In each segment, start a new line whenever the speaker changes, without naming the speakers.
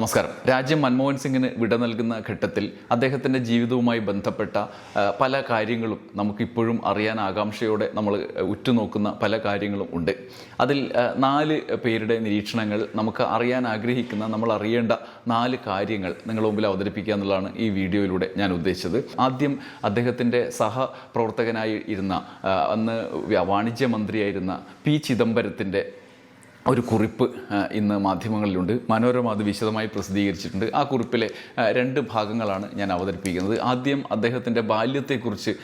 നമസ്കാരം. രാജ്യം മൻമോഹൻ സിംഗിന് വിട നൽകുന്ന ഘട്ടത്തിൽ അദ്ദേഹത്തിന്റെ ജീവിതവുമായി ബന്ധപ്പെട്ട പല കാര്യങ്ങളും നമുക്കിപ്പോഴും അറിയാൻ ആകാംക്ഷയോടെ നമ്മൾ ഉറ്റുനോക്കുന്ന പല കാര്യങ്ങളും ഉണ്ട്. അതിൽ നാല് പേരുടെ നിരീക്ഷണങ്ങൾ നമുക്ക് അറിയാൻ ആഗ്രഹിക്കുന്ന നമ്മൾ അറിയേണ്ട നാല് കാര്യങ്ങൾ നിങ്ങളുടെ മുമ്പിൽ അവതരിപ്പിക്കുക എന്നുള്ളതാണ് ഈ വീഡിയോയിലൂടെ ഞാൻ ഉദ്ദേശിച്ചത്. ആദ്യം അദ്ദേഹത്തിന്റെ സഹപ്രവർത്തകനായി ഇരുന്ന അന്ന് വാണിജ്യമന്ത്രിയായിരുന്ന വാണിജ്യ മന്ത്രിയായിരുന്ന പി ചിദംബരത്തിന്റെ ഒരു കുറിപ്പ് ഇന്ന് മാധ്യമങ്ങളിലുണ്ട്. മനോരമ അത് വിശദമായി പ്രസിദ്ധീകരിച്ചിട്ടുണ്ട്. ആ കുറിപ്പിലെ രണ്ട് ഭാഗങ്ങളാണ് ഞാൻ അവതരിപ്പിക്കുന്നത്. ആദ്യം അദ്ദേഹത്തിന്റെ ബാല്യത്തെക്കുറിച്ച്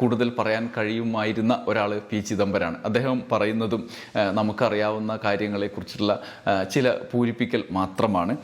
കൂടുതൽ പറയാൻ കഴിയുമായിരുന്ന ഒരാൾ പി ചിദംബരാണ്. അദ്ദേഹം പറയുന്നതും നമുക്കറിയാവുന്ന കാര്യങ്ങളെക്കുറിച്ചുള്ള ചില പൂരിപ്പിക്കൽ മാത്രമാണ്.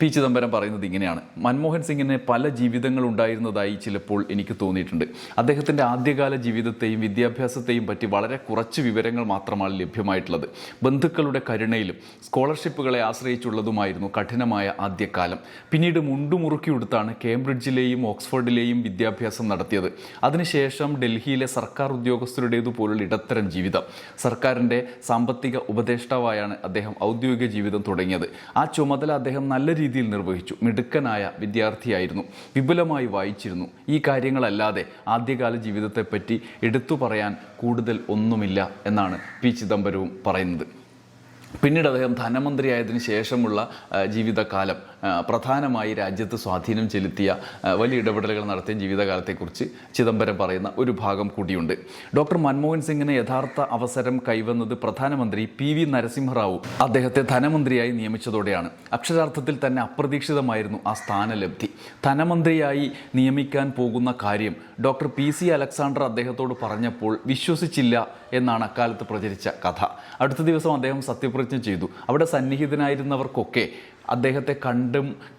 പി ചിദംബരം പറയുന്നത് ഇങ്ങനെയാണ്. മൻമോഹൻ സിംഗിന് പല ജീവിതങ്ങൾ ഉണ്ടായിരുന്നതായി ചിലപ്പോൾ എനിക്ക് തോന്നിയിട്ടുണ്ട്. അദ്ദേഹത്തിന്റെ ആദ്യകാല ജീവിതത്തെയും വിദ്യാഭ്യാസത്തെയും പറ്റി വളരെ കുറച്ച് വിവരങ്ങൾ മാത്രമാണ് ലഭ്യമായിട്ടുള്ളത്. ബന്ധുക്കളുടെ കരുണയിലും സ്കോളർഷിപ്പുകളെ ആശ്രയിച്ചുള്ളതുമായിരുന്നു കഠിനമായ ആദ്യകാലം. പിന്നീട് മുണ്ടുമുറുക്കിയെടുത്താണ് കേംബ്രിഡ്ജിലെയും ഓക്സ്ഫോർഡിലെയും വിദ്യാഭ്യാസം നടത്തിയത്. അതിനുശേഷം ഡൽഹിയിലെ സർക്കാർ ഉദ്യോഗസ്ഥരുടേതുപോലുള്ള ഇടത്തരം ജീവിതം. സർക്കാരിന്റെ സാമ്പത്തിക ഉപദേഷ്ടാവായാണ് അദ്ദേഹം ഔദ്യോഗിക ജീവിതം തുടങ്ങിയത്. ആ ചുമതല അദ്ദേഹം നല്ല രീതിയിൽ നിർവഹിച്ചു. മിടുക്കനായ വിദ്യാർത്ഥിയായിരുന്നു. വിപുലമായി വായിച്ചിരുന്നു. ഈ കാര്യങ്ങളല്ലാതെ ആദ്യകാല ജീവിതത്തെപ്പറ്റി എടുത്തു പറയാൻ കൂടുതൽ ഒന്നുമില്ല എന്നാണ് പി ചിദംബരവും പറയുന്നത്. പിന്നീട് അദ്ദേഹം ധനമന്ത്രിയായതിനു ശേഷമുള്ള ജീവിതകാലം. പ്രധാനമായി രാജ്യത്ത് സ്വാധീനം ചെലുത്തിയ വലിയ ഇടപെടലുകൾ നടത്തിയ ജീവിതകാലത്തെക്കുറിച്ച് ചിദംബരം പറയുന്ന ഒരു ഭാഗം കൂടിയുണ്ട്. ഡോക്ടർ മൻമോഹൻ സിംഗിന് യഥാർത്ഥ അവസരം കൈവന്നത് പ്രധാനമന്ത്രി പി വി നരസിംഹറാവു അദ്ദേഹത്തെ ധനമന്ത്രിയായി നിയമിച്ചതോടെയാണ്. അക്ഷരാർത്ഥത്തിൽ തന്നെ അപ്രതീക്ഷിതമായിരുന്നു ആ സ്ഥാനലബ്ധി. ധനമന്ത്രിയായി നിയമിക്കാൻ പോകുന്ന കാര്യം ഡോക്ടർ പി സി അലക്സാണ്ടർ അദ്ദേഹത്തോട് പറഞ്ഞപ്പോൾ വിശ്വസിച്ചില്ല എന്നാണ് അക്കാലത്ത് പ്രചരിച്ച കഥ. അടുത്ത ദിവസം അദ്ദേഹം സത്യപ്രതിജ്ഞ ചെയ്തു. അവിടെ സന്നിഹിതനായിരുന്നവർക്കൊക്കെ അദ്ദേഹത്തെ കണ്ടും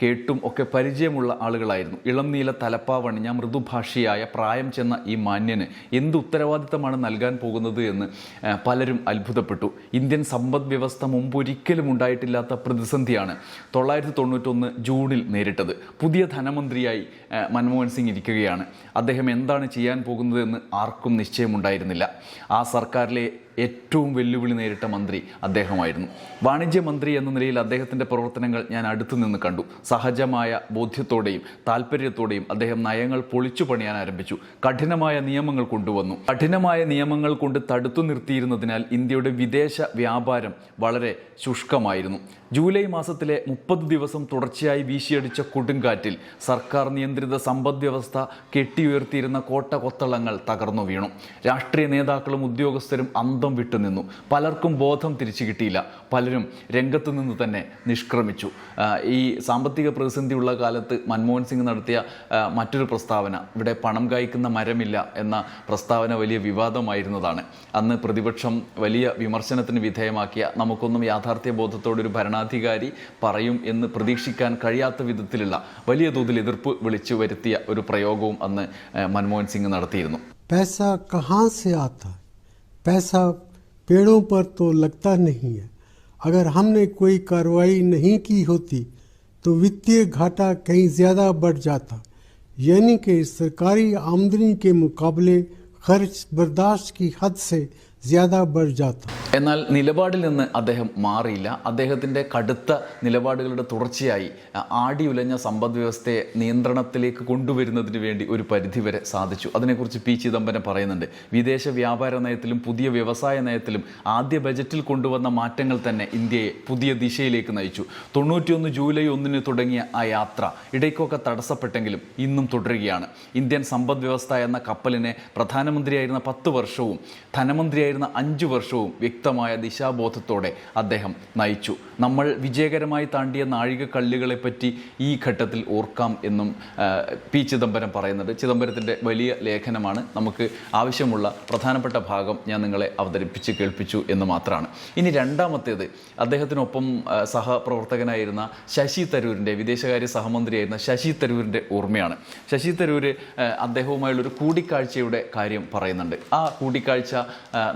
കേട്ടും ഒക്കെ പരിചയമുള്ള ആളുകളായിരുന്നു. ഇളം നീല തലപ്പാവണിഞ്ഞ മൃദുഭാഷിയായ പ്രായം ചെന്ന ഈ മാന്യന് എന്ത് ഉത്തരവാദിത്തമാണ് നൽകാൻ പോകുന്നത് എന്ന് പലരും അത്ഭുതപ്പെട്ടു. ഇന്ത്യൻ സമ്പദ് വ്യവസ്ഥ മുമ്പൊരിക്കലും ഉണ്ടായിട്ടില്ലാത്ത പ്രതിസന്ധിയാണ് തൊള്ളായിരത്തി തൊണ്ണൂറ്റൊന്ന് ജൂണിൽ നേരിട്ടത്. പുതിയ ധനമന്ത്രിയായി മൻമോഹൻ സിംഗ് ഇരിക്കുകയാണ്. അദ്ദേഹം എന്താണ് ചെയ്യാൻ പോകുന്നതെന്ന് ആർക്കും നിശ്ചയമുണ്ടായിരുന്നില്ല. ആ സർക്കാരിലെ ഏറ്റവും വെല്ലുവിളി നേരിട്ട മന്ത്രി അദ്ദേഹമായിരുന്നു. വാണിജ്യ മന്ത്രി എന്ന നിലയിൽ അദ്ദേഹത്തിന്റെ പ്രവർത്തനങ്ങൾ ഞാൻ അടുത്തു നിന്ന് കണ്ടു. സഹജമായ ബോധ്യത്തോടെയും താല്പര്യത്തോടെയും അദ്ദേഹം നയങ്ങൾ പൊളിച്ചു പണിയാൻ ആരംഭിച്ചു. കഠിനമായ നിയമങ്ങൾ കൊണ്ടുവന്നു. കഠിനമായ നിയമങ്ങൾ കൊണ്ട് തടുത്തു നിർത്തിയിരുന്നതിനാൽ ഇന്ത്യയുടെ വിദേശ വ്യാപാരം വളരെ ശുഷ്കമായിരുന്നു. ജൂലൈ മാസത്തിലെ മുപ്പത് ദിവസം തുടർച്ചയായി വീശിയടിച്ച കൊടുങ്കാറ്റിൽ സർക്കാർ നിയന്ത്രിത സമ്പദ് വ്യവസ്ഥ കെട്ടിയുയർത്തിയിരുന്ന കോട്ട കൊത്തളങ്ങൾ തകർന്നു വീണു. രാഷ്ട്രീയ നേതാക്കളും ഉദ്യോഗസ്ഥരും അന്തം വിട്ടുനിന്നു പലർക്കും ബോധം തിരിച്ചു കിട്ടിയില്ല പലരും രംഗത്ത് നിന്ന് തന്നെ നിഷ്ക്രമിച്ചു ആ, ഈ സാമ്പത്തിക പ്രതിസന്ധിയുള്ള കാലത്ത് മൻമോഹൻ സിംഗ് നടത്തിയ ആ, മറ്റൊരു പ്രസ്താവന ഇവിടെ പണം കായ്ക്കുന്ന മരമില്ല എന്ന പ്രസ്താവന വലിയ വിവാദമായിരുന്നതാണ് അന്ന് പ്രതിപക്ഷം വലിയ വിമർശനത്തിന് വിധേയമാക്കിയ നമുക്കൊന്നും യാഥാർത്ഥ്യ ബോധത്തോടെ ഒരു ഭരണാധികാരി പറയും എന്ന് പ്രതീക്ഷിക്കാൻ കഴിയാത്ത വിധത്തിലുള്ള വലിയ തോതിൽ എതിർപ്പ് വിളിച്ചു വരുത്തിയ ഒരു പ്രയോഗവും അന്ന് ആ, മൻമോഹൻ സിംഗ് നടത്തിയിരുന്നു
पैसा कहाँ से आता है पैसा पेड़ों पर तो लगता नहीं है। अगर हमने कोई कार्रवाई नहीं की होती तो वित्तीय घाटा कहीं ज़्यादा बढ़ जाता। यानी कि सरकारी आमदनी के मुकाबले खर्च बर्दाश्त की हद से
എന്നാൽ നിലപാടിൽ നിന്ന് അദ്ദേഹം മാറിയില്ല. അദ്ദേഹത്തിന്റെ കടുത്ത നിലപാടുകളുടെ തുടർച്ചയായി ആടിയുലഞ്ഞ സമ്പദ് വ്യവസ്ഥയെ നിയന്ത്രണത്തിലേക്ക് കൊണ്ടുവരുന്നതിന് വേണ്ടി ഒരു പരിധിവരെ സാധിച്ചു. അതിനെക്കുറിച്ച് പി ചിദംബരം പറയുന്നുണ്ട്. വിദേശ വ്യാപാര നയത്തിലും പുതിയ വ്യവസായ നയത്തിലും ആദ്യ ബജറ്റിൽ കൊണ്ടുവന്ന മാറ്റങ്ങൾ തന്നെ ഇന്ത്യയെ പുതിയ ദിശയിലേക്ക് നയിച്ചു. തൊണ്ണൂറ്റിയൊന്ന് ജൂലൈ ഒന്നിന് തുടങ്ങിയ ആ യാത്ര ഇടയ്ക്കൊക്കെ തടസ്സപ്പെട്ടെങ്കിലും ഇന്നും തുടരുകയാണ്. ഇന്ത്യൻ സമ്പദ് വ്യവസ്ഥ എന്ന കപ്പലിനെ പ്രധാനമന്ത്രിയായിരുന്ന പത്ത് വർഷവും ധനമന്ത്രിയായി ധനമന്ത്രിയായിരുന്ന അഞ്ചു വർഷവും വ്യക്തമായ ദിശാബോധത്തോടെ അദ്ദേഹം നയിച്ചു. നമ്മൾ വിജയകരമായി താണ്ടിയ നാഴികക്കല്ലുകളെ പറ്റി ഈ ഘട്ടത്തിൽ ഓർക്കാം എന്നും പി ചിദംബരം പറയുന്നുണ്ട്. ചിദംബരത്തിന്റെ വലിയ ലേഖനമാണ്. നമുക്ക് ആവശ്യമുള്ള പ്രധാനപ്പെട്ട ഭാഗം ഞാൻ നിങ്ങളെ അവതരിപ്പിച്ച് കേൾപ്പിച്ചു എന്ന് മാത്രമാണ്. ഇനി രണ്ടാമത്തേത് അദ്ദേഹത്തിനൊപ്പം സഹപ്രവർത്തകനായിരുന്ന ശശി തരൂരിന്റെ വിദേശകാര്യ സഹമന്ത്രിയായിരുന്ന ശശി തരൂരിന്റെ ഓർമ്മയാണ്. ശശി തരൂർ അദ്ദേഹവുമായുള്ളൊരു കൂടിക്കാഴ്ചയുടെ കാര്യം പറയുന്നുണ്ട്. ആ കൂടിക്കാഴ്ച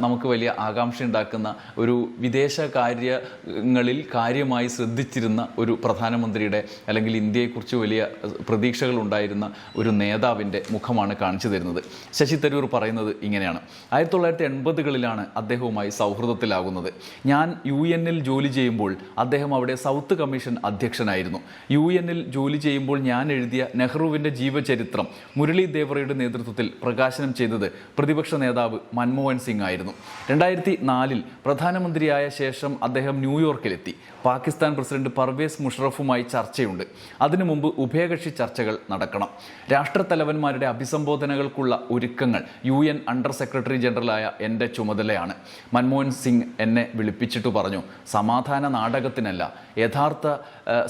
നമുക്ക് വലിയ ആകാംക്ഷ ഉണ്ടാക്കുന്ന ഒരു വിദേശ കാര്യങ്ങളിൽ കാര്യമായി ശ്രദ്ധിച്ചിരുന്ന ഒരു പ്രധാനമന്ത്രിയുടെ അല്ലെങ്കിൽ ഇന്ത്യയെക്കുറിച്ച് വലിയ പ്രതീക്ഷകൾ ഉണ്ടായിരുന്ന ഒരു നേതാവിന്റെ മുഖമാണ് കാണിച്ചു തരുന്നത്. ശശി തരൂർ പറയുന്നത് ഇങ്ങനെയാണ്. ആയിരത്തി തൊള്ളായിരത്തി എൺപതുകളിലാണ് അദ്ദേഹവുമായി സൗഹൃദത്തിലാകുന്നത്. ഞാൻ യു എന്നിൽ ജോലി ചെയ്യുമ്പോൾ അദ്ദേഹം അവിടെ സൗത്ത് കമ്മീഷൻ അധ്യക്ഷനായിരുന്നു. യു എന്നിൽ ജോലി ചെയ്യുമ്പോൾ ഞാൻ എഴുതിയ നെഹ്റുവിന്റെ ജീവചരിത്രം മുരളി ദേവറയുടെ നേതൃത്വത്തിൽ പ്രകാശനം ചെയ്തത് പ്രതിപക്ഷ നേതാവ് മൻമോഹൻ സിംഗ് ആയിരുന്നു. രണ്ടായിരത്തി നാലിൽ പ്രധാനമന്ത്രിയായ ശേഷം അദ്ദേഹം ന്യൂയോർക്കിലെത്തി. പാകിസ്ഥാൻ പ്രസിഡന്റ് പർവേസ് മുഷറഫുമായി ചർച്ചയുണ്ട്. അതിനു മുമ്പ് ഉഭയകക്ഷി ചർച്ചകൾ നടക്കണം. രാഷ്ട്രത്തലവന്മാരുടെ അഭിസംബോധനകൾക്കുള്ള ഒരുക്കങ്ങൾ യു എൻ അണ്ടർ സെക്രട്ടറി ജനറലായ എന്റെ ചുമതലയാണ്. മൻമോഹൻ സിംഗ് എന്നെ വിളിപ്പിച്ചിട്ട് പറഞ്ഞു സമാധാന നാടകത്തിനല്ല യഥാർത്ഥ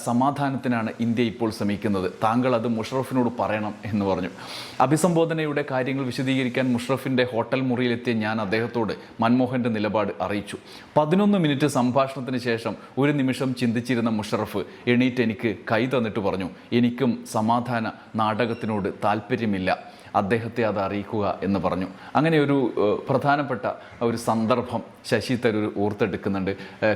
സമാധാനത്തിനാണ് ഇന്ത്യ ഇപ്പോൾ ശ്രമിക്കുന്നത്. താങ്കൾ അത് മുഷറഫിനോട് പറയണം എന്ന് പറഞ്ഞു. അഭിസംബോധനയുടെ കാര്യങ്ങൾ വിശദീകരിക്കാൻ മുഷറഫിന്റെ ഹോട്ടൽ മുറിയിലെത്തിയ ഞാൻ അദ്ദേഹത്തോട് മൻമോഹന്റെ നിലപാട് അറിയിച്ചു. പതിനൊന്ന് മിനിറ്റ് സംഭാഷണത്തിന് ശേഷം ഒരു നിമിഷം ചിന്തിച്ചിരുന്ന മുഷറഫ് എണീറ്റ് എനിക്ക് കൈ തന്നിട്ട് പറഞ്ഞു എനിക്കും സമാധാന നാടകത്തിനോട് താല്പര്യമില്ല. അദ്ദേഹത്തെ അത് അറിയിക്കുക എന്ന് പറഞ്ഞു. അങ്ങനെ ഒരു പ്രധാനപ്പെട്ട ഒരു സന്ദർഭം ശശി തരൂർ ഓർത്തെടുക്കുന്നുണ്ട്.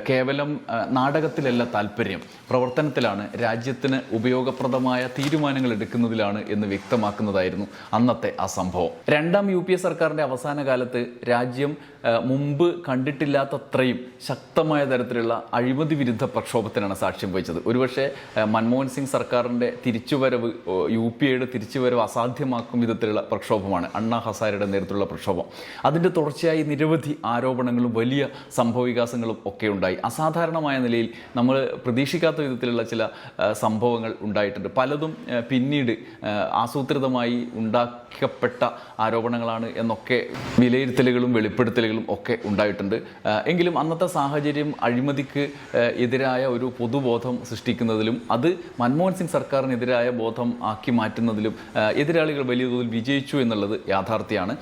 കേവലം നാടകത്തിലല്ല താല്പര്യം. പ്രവർത്തനത്തിലാണ് രാജ്യത്തിന് ഉപയോഗപ്രദമായ തീരുമാനങ്ങൾ എടുക്കുന്നതിലാണ് എന്ന് വ്യക്തമാക്കുന്നതായിരുന്നു അന്നത്തെ ആ സംഭവം. രണ്ടാം യു പി എ സർക്കാരിന്റെ അവസാന കാലത്ത് രാജ്യം മുമ്പ് കണ്ടിട്ടില്ലാത്തത്രയും ശക്തമായ തരത്തിലുള്ള അഴിമതി വിരുദ്ധ പ്രക്ഷോഭത്തിനാണ് സാക്ഷ്യം വഹിച്ചത്. ഒരുപക്ഷെ മൻമോഹൻ സിംഗ് സർക്കാരിന്റെ തിരിച്ചുവരവ് യു പി എയുടെ തിരിച്ചുവരവ് അസാധ്യമാക്കും വിധത്തിലുള്ള പ്രക്ഷോഭമാണ് അണ്ണാ ഹസാരയുടെ നേതൃത്വത്തിലുള്ള പ്രക്ഷോഭം. അതിന്റെ തുടർച്ചയായി നിരവധി ആരോപണങ്ങളും വലിയ സംഭവവികാസങ്ങളും ഒക്കെ ഉണ്ടായി. അസാധാരണമായ നിലയിൽ നമ്മൾ പ്രതീക്ഷിക്കാത്ത വിധത്തിലുള്ള ചില സംഭവങ്ങൾ ഉണ്ടായിട്ടുണ്ട്. പലതും പിന്നീട് ആസൂത്രിതമായി ഉണ്ടാക്കപ്പെട്ട ആരോപണങ്ങളാണ് എന്നൊക്കെ വിലയിരുത്തലുകളും വെളിപ്പെടുത്തലുകളും ഒക്കെ ഉണ്ടായിട്ടുണ്ട്. എങ്കിലും അന്നത്തെ സാഹചര്യം അഴിമതിക്ക് എതിരായ ഒരു പൊതുബോധം സൃഷ്ടിക്കുന്നതിലും അത് മൻമോഹൻ സിംഗ് സർക്കാരിനെതിരായ ബോധം ആക്കി മാറ്റുന്നതിലും എതിരാളികൾ വലിയ തോതിൽ വിജയിച്ചു എന്നുള്ളത് യാഥാർത്ഥ്യമാണ്.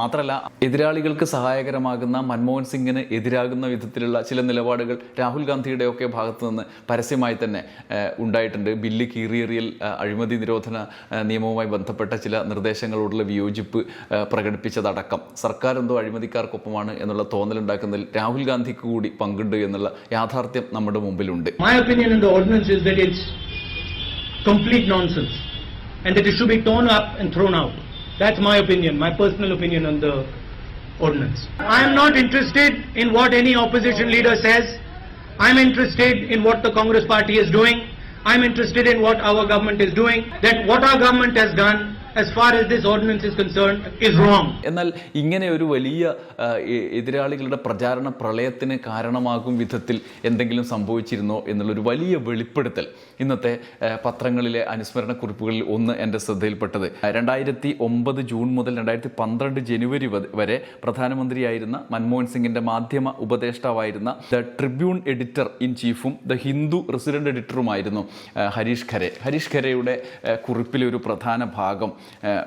മാത്രമല്ല എതിരാളികൾക്ക് സഹായകരമാകുന്ന മൻമോഹൻ സിംഗിന് എതിരാകുന്ന വിധത്തിലുള്ള ചില നിലപാടുകൾ രാഹുൽ ഗാന്ധിയുടെ ഒക്കെ ഭാഗത്തു നിന്ന് പരസ്യമായി തന്നെ ഉണ്ടായിട്ടുണ്ട്. ബില്ല് കീറിയേറിയൽ അഴിമതി നിരോധന നിയമവുമായി ബന്ധപ്പെട്ട ചില നിർദ്ദേശങ്ങളോടുള്ള വിയോജിപ്പ് പ്രകടിപ്പിച്ചതടക്കം. സർക്കാർ എന്തോ അഴിമതിക്കാർക്കൊപ്പമാണ് എന്നുള്ള തോന്നലുണ്ടാക്കുന്നതിൽ രാഹുൽ ഗാന്ധിക്ക് കൂടി പങ്കുണ്ട് എന്നുള്ള യാഥാർത്ഥ്യം നമ്മുടെ മുമ്പിലുണ്ട്.
My opinion on the ordinance is that it's complete nonsense and that it should be torn up and thrown out. That's my opinion, my personal opinion on the ordinance. I am not interested in what any opposition leader says. I'm interested in what the Congress party is doing. I'm interested in what our government is doing. That what our government has done as far as this ordinance is concerned is wrong.
എന്നാൽ ഇങ്ങനെ ഒരു വലിയ എതിരാളികളുടെ പ്രചാരണ പ്രളയത്തിന് കാരണമാകും വിധത്തിൽ എന്തെങ്കിലും സംഭവിച്ചിരുന്നോ എന്നുള്ളൊരു വലിയ വെളിപ്പെടുത്തൽ. ഇന്നത്തെ പത്രങ്ങളിലെ അനുസ്മരണ കുറിപ്പുകളിൽ ഒന്ന് എന്റെ ശ്രദ്ധയിൽപ്പെട്ടത്. രണ്ടായിരത്തി ഒമ്പത് ജൂൺ മുതൽ രണ്ടായിരത്തി പന്ത്രണ്ട് ജനുവരി വരെ പ്രധാനമന്ത്രിയായിരുന്ന മൻമോഹൻ സിംഗിന്റെ മാധ്യമ ഉപദേഷ്ടാവായിരുന്ന ദ ട്രിബ്യൂൺ എഡിറ്റർ ഇൻ ചീഫും ദ ഹിന്ദു റെസിഡന്റ് എഡിറ്ററുമായിരുന്നു ഹരീഷ് ഖരെ. ഹരീഷ് ഖരയുടെ കുറിപ്പിലെ ഒരു പ്രധാന ഭാഗം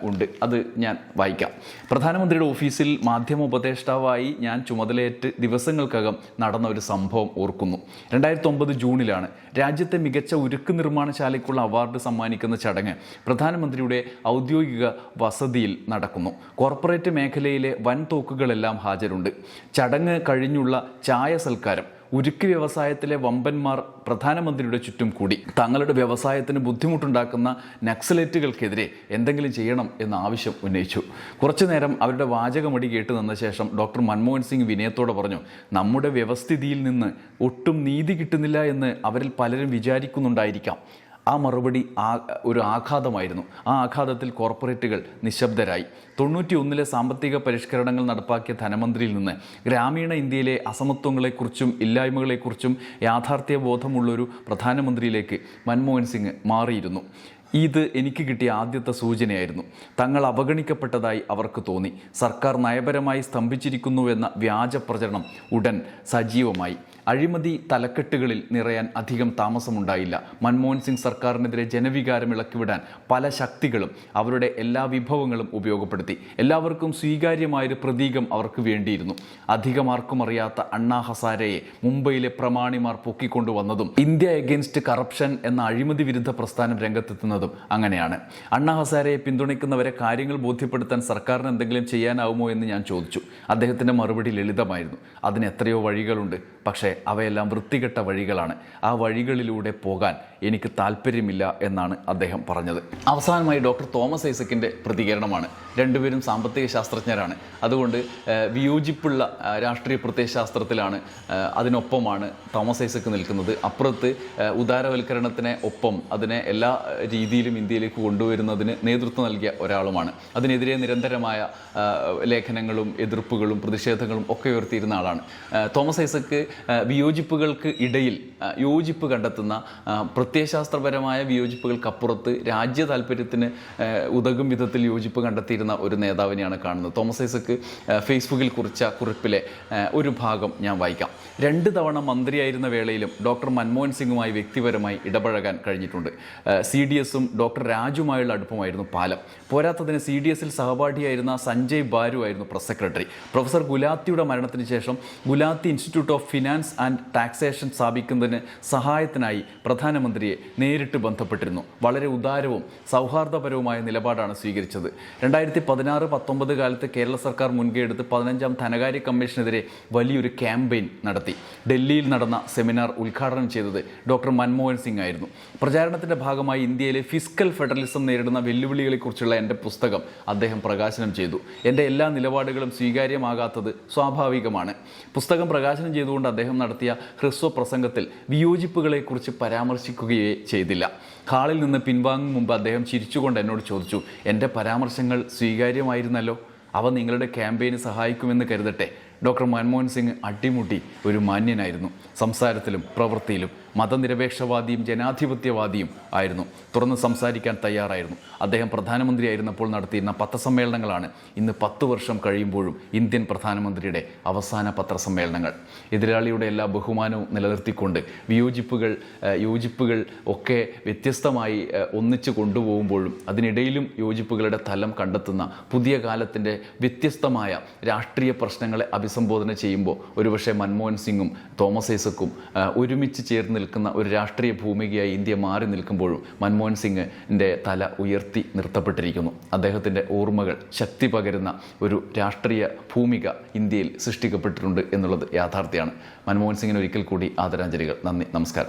ഉണ്ട്. അത് ഞാൻ വായിക്കാം. പ്രധാനമന്ത്രിയുടെ ഓഫീസിൽ മാധ്യമ ഉപദേഷ്ടാവായി ഞാൻ ചുമതലയേറ്റ് ദിവസങ്ങൾക്കകം നടന്ന ഒരു സംഭവം ഓർക്കുന്നു. രണ്ടായിരത്തി ഒമ്പത് ജൂണിലാണ് രാജ്യത്തെ മികച്ച ഉരുക്ക് നിർമ്മാണശാലയ്ക്കുള്ള അവാർഡ് സമ്മാനിക്കുന്ന ചടങ്ങ് പ്രധാനമന്ത്രിയുടെ ഔദ്യോഗിക വസതിയിൽ നടക്കുന്നു. കോർപ്പറേറ്റ് മേഖലയിലെ വൻ തോക്കുകളെല്ലാം ഹാജരുണ്ട്. ചടങ്ങ് കഴിഞ്ഞുള്ള ചായ സൽക്കാരം ഉരുക്ക് വ്യവസായത്തിലെ വമ്പന്മാർ പ്രധാനമന്ത്രിയുടെ ചുറ്റും കൂടി. തങ്ങളുടെ വ്യവസായത്തിന് ബുദ്ധിമുട്ടുണ്ടാക്കുന്ന നക്സലേറ്റുകൾക്കെതിരെ എന്തെങ്കിലും ചെയ്യണം എന്ന ആവശ്യം ഉന്നയിച്ചു. കുറച്ചു നേരം അവരുടെ വാചകമടി കേട്ട് നിന്ന ശേഷം ഡോക്ടർ മൻമോഹൻ സിംഗ് വിനയത്തോടെ പറഞ്ഞു നമ്മുടെ വ്യവസ്ഥിതിയിൽ നിന്ന് ഒട്ടും നീതി കിട്ടുന്നില്ല എന്ന് അവരിൽ പലരും വിചാരിക്കുന്നുണ്ടായിരിക്കാം. ആ മറുപടി ആ ഒരു ആഘാതമായിരുന്നു. ആ ആഘാതത്തിൽ കോർപ്പറേറ്റുകൾ നിശബ്ദരായി. തൊണ്ണൂറ്റി ഒന്നിലെ സാമ്പത്തിക പരിഷ്കരണങ്ങൾ നടപ്പാക്കിയ ധനമന്ത്രിയിൽ നിന്ന് ഗ്രാമീണ ഇന്ത്യയിലെ അസമത്വങ്ങളെക്കുറിച്ചും ഇല്ലായ്മകളെക്കുറിച്ചും യാഥാർത്ഥ്യ ബോധമുള്ളൊരു പ്രധാനമന്ത്രിയിലേക്ക് മൻമോഹൻ സിംഗ് മാറിയിരുന്നു. ഇത് എനിക്ക് കിട്ടിയ ആദ്യത്തെ സൂചനയായിരുന്നു. തങ്ങൾ അവഗണിക്കപ്പെട്ടതായി അവർക്ക് തോന്നി. സർക്കാർ നയപരമായി സ്തംഭിച്ചിരിക്കുന്നുവെന്ന വ്യാജ പ്രചരണം ഉടൻ സജീവമായി. അഴിമതി തലക്കെട്ടുകളിൽ നിറയാൻ അധികം താമസമുണ്ടായില്ല. മൻമോഹൻ സിംഗ് സർക്കാരിനെതിരെ ജനവികാരം ഇളക്കിവിടാൻ പല ശക്തികളും അവരുടെ എല്ലാ വിഭവങ്ങളും ഉപയോഗപ്പെടുത്തി. എല്ലാവർക്കും സ്വീകാര്യമായൊരു പ്രതീകം അവർക്ക് വേണ്ടിയിരുന്നു. അധികമാർക്കും അറിയാത്ത അണ്ണാ ഹസാരയെ മുംബൈയിലെ പ്രമാണിമാർ പൊക്കിക്കൊണ്ടുവന്നതും ഇന്ത്യ എഗെയിൻസ്റ്റ് കറപ്ഷൻ എന്ന അഴിമതി വിരുദ്ധ പ്രസ്ഥാനം രംഗത്തെത്തുന്നതും അങ്ങനെയാണ്. അണ്ണാ ഹസാരയെ പിന്തുണയ്ക്കുന്നവരെ കാര്യങ്ങൾ ബോധ്യപ്പെടുത്താൻ സർക്കാരിന് എന്തെങ്കിലും ചെയ്യാനാവുമോ എന്ന് ഞാൻ ചോദിച്ചു. അദ്ദേഹത്തിന്റെ മറുപടി ലളിതമായിരുന്നു. അതിന് എത്രയോ വഴികളുണ്ട്. പക്ഷേ അവയെല്ലാം വൃത്തികെട്ട വഴികളാണ്. ആ വഴികളിലൂടെ പോകാൻ എനിക്ക് താല്പര്യമില്ല എന്നാണ് അദ്ദേഹം പറഞ്ഞത്. അവസാനമായി ഡോക്ടർ തോമസ് ഐസക്കിന്റെ പ്രതികരണമാണ്. രണ്ടുപേരും സാമ്പത്തിക ശാസ്ത്രജ്ഞരാണ്. അതുകൊണ്ട് വിയോജിപ്പുള്ള രാഷ്ട്രീയ പ്രത്യയശാസ്ത്രത്തിലാണ് അതിനൊപ്പമാണ് തോമസ് ഐസക്ക് നിൽക്കുന്നത്. അപ്പുറത്ത് ഉദാരവൽക്കരണത്തിനെ ഒപ്പം അതിനെ എല്ലാ ഏഹ്, രീതിയിലും ഇന്ത്യയിലേക്ക് കൊണ്ടുവരുന്നതിന് നേതൃത്വം നൽകിയ ഒരാളുമാണ്. അതിനെതിരെ നിരന്തരമായ ലേഖനങ്ങളും എതിർപ്പുകളും പ്രതിഷേധങ്ങളും ഒക്കെ ഉയർത്തിയിരുന്ന ആളാണ്. തോമസ് ഐസക്ക് വിയോജിപ്പുകൾക്ക് ഇടയിൽ യോജിപ്പ് കണ്ടെത്തുന്ന പ്രത്യയശാസ്ത്രപരമായ വിയോജിപ്പുകൾക്കപ്പുറത്ത് രാജ്യ താല്പര്യത്തിന് ഉതകും വിധത്തിൽ യോജിപ്പ് കണ്ടെത്തിയിരുന്ന ഒരു നേതാവിനെയാണ് കാണുന്നത്. തോമസ് ഐസക്ക് ഫേസ്ബുക്കിൽ കുറിച്ച കുറിപ്പിലെ ഒരു ഭാഗം ഞാൻ വായിക്കാം. രണ്ട് തവണ മന്ത്രിയായിരുന്ന വേളയിലും ഡോക്ടർ മൻമോഹൻ സിംഗുമായി വ്യക്തിപരമായി ഇടപഴകാൻ കഴിഞ്ഞിട്ടുണ്ട്. സി ഡി എസും ഡോക്ടർ രാജുമായുള്ള അടുപ്പമായിരുന്നു പാലം. പോരാത്തതിന് സി ഡി എസിൽ സഹപാഠിയായിരുന്ന സഞ്ജയ് ബാരു ആയിരുന്നു പ്രസ് സെക്രട്ടറി. പ്രൊഫസർ ഗുലാത്തിയുടെ മരണത്തിന് ശേഷം Gulati institute of finance and taxation സ്ഥാപിക്കുന്നതിന് സഹായത്തിനായി പ്രധാനമന്ത്രിയെ നേരിട്ട് ബന്ധപ്പെട്ടിരുന്നു. വളരെ ഉദാരവും സൗഹാർദ്ദപരവുമായ നിലപാടാണ് സ്വീകരിച്ചത്. രണ്ടായിരത്തി പതിനാറ് പത്തൊമ്പത് കാലത്ത് കേരള സർക്കാർ മുൻകൈയെടുത്ത് പതിനഞ്ചാം ധനകാര്യ കമ്മീഷനെതിരെ വലിയൊരു ക്യാമ്പയിൻ നടത്തി. ഡൽഹിയിൽ നടന്ന സെമിനാർ ഉദ്ഘാടനം ചെയ്തത് ഡോക്ടർ മൻമോഹൻ സിംഗ് ആയിരുന്നു. പ്രചാരണത്തിന്റെ ഭാഗമായി ഇന്ത്യയിലെ ഫിസ്ക്കൽ ഫെഡറലിസം നേരിടുന്ന വെല്ലുവിളികളെക്കുറിച്ചുള്ള എന്റെ പുസ്തകം അദ്ദേഹം പ്രകാശനം ചെയ്തു. എന്റെ എല്ലാ നിലപാടുകളും സ്വീകാര്യമാകാത്തത് സ്വാഭാവികമാണ്. പുസ്തകം പ്രകാശനം ചെയ്തുകൊണ്ട് അദ്ദേഹം നടത്തിയ ഹ്രസ്വ പ്രസംഗത്തിൽ വിയോജിപ്പുകളെക്കുറിച്ച് പരാമർശിക്കുകയേ ചെയ്തില്ല. ഹാളിൽ നിന്ന് പിൻവാങ്ങും മുമ്പ് അദ്ദേഹം ചിരിച്ചുകൊണ്ട് എന്നോട് ചോദിച്ചു എന്റെ പരാമർശങ്ങൾ സ്വീകാര്യമായിരുന്നല്ലോ? അവ നിങ്ങളുടെ ക്യാമ്പയിന് സഹായിക്കുമെന്ന് കരുതട്ടെ? ഡോക്ടർ മൻമോഹൻ സിംഗ് അട്ടിമുട്ടി ഒരു മാന്യനായിരുന്നു. സംസാരത്തിലും പ്രവൃത്തിയിലും മതനിരപേക്ഷവാദിയും ജനാധിപത്യവാദിയും ആയിരുന്നു. തുറന്ന് സംസാരിക്കാൻ തയ്യാറായിരുന്നു. അദ്ദേഹം പ്രധാനമന്ത്രിയായിരുന്നപ്പോൾ നടത്തിയിരുന്ന പത്രസമ്മേളനങ്ങളാണ് ഇന്ന് പത്ത് വർഷം കഴിയുമ്പോഴും ഇന്ത്യൻ പ്രധാനമന്ത്രിയുടെ അവസാന പത്രസമ്മേളനങ്ങൾ. എതിരാളിയുടെ എല്ലാ ബഹുമാനവും നിലനിർത്തിക്കൊണ്ട് വിയോജിപ്പുകൾ യോജിപ്പുകൾ ഒക്കെ വ്യത്യസ്തമായി ഒന്നിച്ചു കൊണ്ടുപോകുമ്പോഴും അതിനിടയിലും യോജിപ്പുകളുടെ തലം കണ്ടെത്തുന്ന പുതിയ കാലത്തിന്റെ വ്യത്യസ്തമായ രാഷ്ട്രീയ പ്രശ്നങ്ങളെ അഭിസംബോധന ചെയ്യുമ്പോൾ ഒരുപക്ഷെ മൻമോഹൻ സിംഗും തോമസ് ഐസക്കും ഒരുമിച്ച് ചേർന്ന് നിൽക്കുന്ന ഒരു രാഷ്ട്രീയ ഭൂമികയായി ഇന്ത്യ മാറി നിൽക്കുമ്പോഴും മൻമോഹൻ സിംഗിന്റെ തല ഉയർത്തി നിർത്തപ്പെട്ടിരിക്കുന്നു. അദ്ദേഹത്തിന്റെ ഓർമ്മകൾ ശക്തി പകരുന്ന ഒരു രാഷ്ട്രീയ ഭൂമിക ഇന്ത്യയിൽ സൃഷ്ടിക്കപ്പെട്ടിട്ടുണ്ട് എന്നുള്ളത് യാഥാർത്ഥ്യമാണ്. മൻമോഹൻ സിംഗിന് ഒരിക്കൽ കൂടി ആദരാഞ്ജലികൾ. നന്ദി. നമസ്കാരം.